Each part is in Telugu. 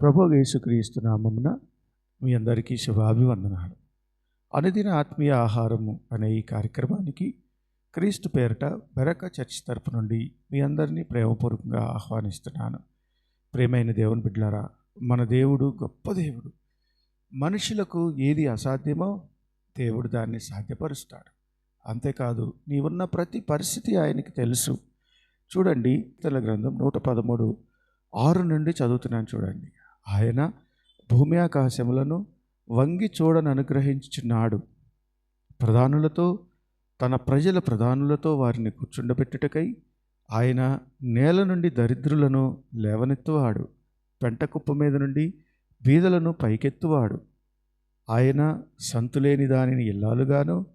ప్రభు యేసుక్రీస్తు నామమున మీ అందరికీ శుభాభివందనాలు. అనుదిన ఆత్మీయ ఆహారము అనే ఈ కార్యక్రమానికి క్రీస్తు పేరిట బెరక చర్చ్ తరపు నుండి మీ అందరినీ ప్రేమపూర్వకంగా ఆహ్వానిస్తున్నాను. ప్రేమైన దేవుని బిడ్డలారా మన దేవుడు గొప్ప దేవుడు. మనుషులకు ఏది అసాధ్యమో దేవుడు దాన్ని సాధ్యపరుస్తాడు. అంతేకాదు నీవున్న ప్రతి పరిస్థితి ఆయనకి తెలుసు. చూడండి తెల్ల గ్రంథం నూట పదమూడు ఆరు నుండి చదువుతున్నాను చూడండి. ఆయన భూమి ఆకాశములను వంగి చూడని అనుగ్రహించుచున్నాడు. ప్రధానులతో తన ప్రజల ప్రధానులతో వారిని కూర్చుండబెట్టుటకై ఆయన నేల నుండి దరిద్రులను లేవనెత్తువాడు. పెంట కుప్ప మీద నుండి బీదలను పైకెత్తువాడు. ఆయన సంతులేని దానిని ఇల్లాలుగాను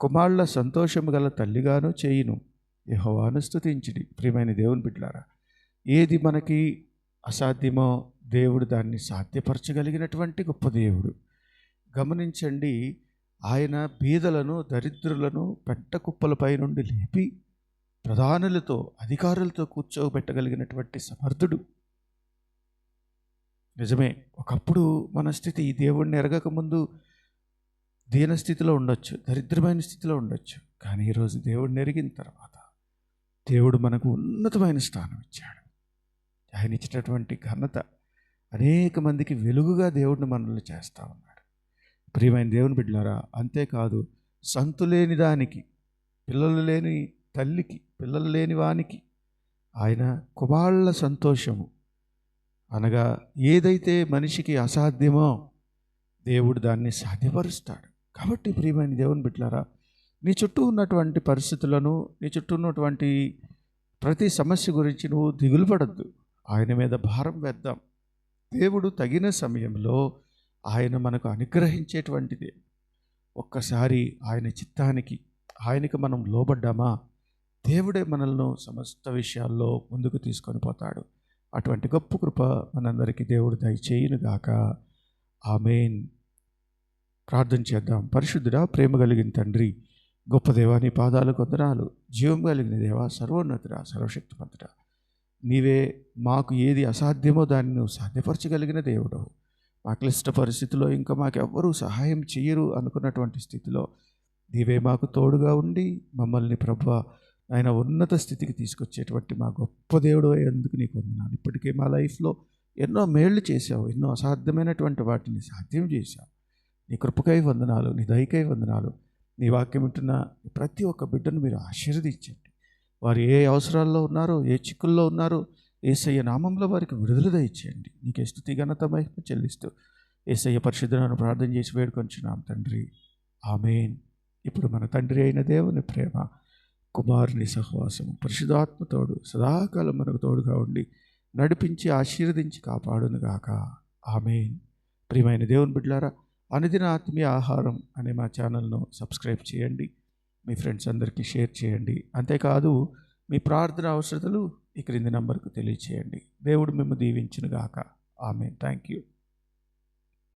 కుమారుల సంతోషము గల తల్లిగాను చేయును. యహోవాను స్థుతించిడి ప్రియమైన దేవుని బిడ్డలారా ఏది మనకి అసాధ్యమో దేవుడు దాన్ని సాధ్యపరచగలిగినటువంటి గొప్ప దేవుడు. గమనించండి ఆయన బీదలను దరిద్రులను పెట్ట కుప్పలపై నుండి లేపి ప్రధానులతో అధికారులతో కూర్చోబెట్టగలిగినటువంటి సమర్థుడు. నిజమే ఒకప్పుడు మన స్థితి దేవుడిని ఎరగక ముందు దీనస్థితిలో ఉండొచ్చు దరిద్రమైన స్థితిలో ఉండొచ్చు. కానీ ఈరోజు దేవుడిని ఎరిగిన తర్వాత దేవుడు మనకు ఉన్నతమైన స్థానం ఇచ్చాడు. ఆయన ఇచ్చినటువంటి ఘనత అనేక మందికి వెలుగుగా దేవుడిని మనల్ని చేస్తూ ఉన్నాడు. ప్రియమైన దేవుని బిడ్డలారా అంతేకాదు సంతు లేని దానికి పిల్లలు లేని తల్లికి పిల్లలు లేని వానికి ఆయన కుమారుల సంతోషము. అనగా ఏదైతే మనిషికి అసాధ్యమో దేవుడు దాన్ని సాధ్యపరుస్తాడు. కాబట్టి ప్రియమైన దేవుని బిడ్డలారా నీ చుట్టూ ఉన్నటువంటి పరిస్థితులను నీ చుట్టూ ఉన్నటువంటి ప్రతి సమస్య గురించి నువ్వు దిగులు పడద్దు. ఆయన మీద భారం వేద్దాం. దేవుడు తగిన సమయంలో ఆయన మనకు అనుగ్రహించేటువంటిది. ఒక్కసారి ఆయన చిత్తానికి ఆయనకి మనం లోబడ్డామా? దేవుడే మనల్ని సమస్త విషయాల్లో ముందుకు తీసుకొని పోతాడు. అటువంటి గొప్ప కృప మనందరికీ దేవుడు దయచేయునుగాక ఆమెన్. ప్రార్థన చేద్దాం. పరిశుద్ధుడా ప్రేమ కలిగిన తండ్రి గొప్ప దేవాని పాదాలు కొందనాలు జీవం కలిగిన దేవా సర్వోన్నతుడా సర్వశక్తిమంతుడా. నీవే మాకు ఏది అసాధ్యమో దాన్ని నువ్వు సాధ్యపరచగలిగిన దేవుడు మా క్లిష్ట పరిస్థితిలో ఇంకా మాకెవ్వరూ సహాయం చేయరు అనుకున్నటువంటి స్థితిలో నీవే మాకు తోడుగా ఉండి మమ్మల్ని ప్రభు ఆయన ఉన్నత స్థితికి తీసుకొచ్చేటువంటి మా గొప్ప దేవుడు అయ్యేందుకు నీకు వందనాలు. ఇప్పటికే మా లైఫ్లో ఎన్నో మేళ్ళు చేశావు ఎన్నో అసాధ్యమైనటువంటి వాటిని సాధ్యం చేశావు. నీ కృపకై వందనాలు నీ దయకై వందనాలు. నీ వాక్యం వింటున్న ప్రతి ఒక్క బిడ్డను మీరు ఆశీర్వదించారు వారు ఏ అవసరాల్లో ఉన్నారో ఏ చిక్కుల్లో ఉన్నారో ఏసయ్య నామంలో వారికి విడుదల దయచేయండి. నీకే స్థుతి ఘనత మహిమ చెల్లిస్తూ ఏసయ్య పరిశుద్ధులను ప్రార్థన చేసి వేడుకొంచున్నాం తండ్రి. ఆమెన్. ఇప్పుడు మన తండ్రి అయిన దేవుని ప్రేమ కుమారుని సహవాసం పరిశుధాత్మతోడు సదాకాలం మనకు తోడుగా ఉండి నడిపించి ఆశీర్వదించి కాపాడునుగాక. ఆమెన్. ప్రియమైన దేవుని బిడ్డలారా అనుదిన ఆత్మీయ ఆహారం అనే మా ఛానల్ను సబ్స్క్రైబ్ చేయండి. మీ ఫ్రెండ్స్ అందరికీ షేర్ చేయండి. అంతేకాదు మీ ప్రార్థన అవసరతలు ఈ క్రింది నంబర్కు తెలియచేయండి. దేవుడు మేము దీవించునుగాక. ఆమె థ్యాంక్ యూ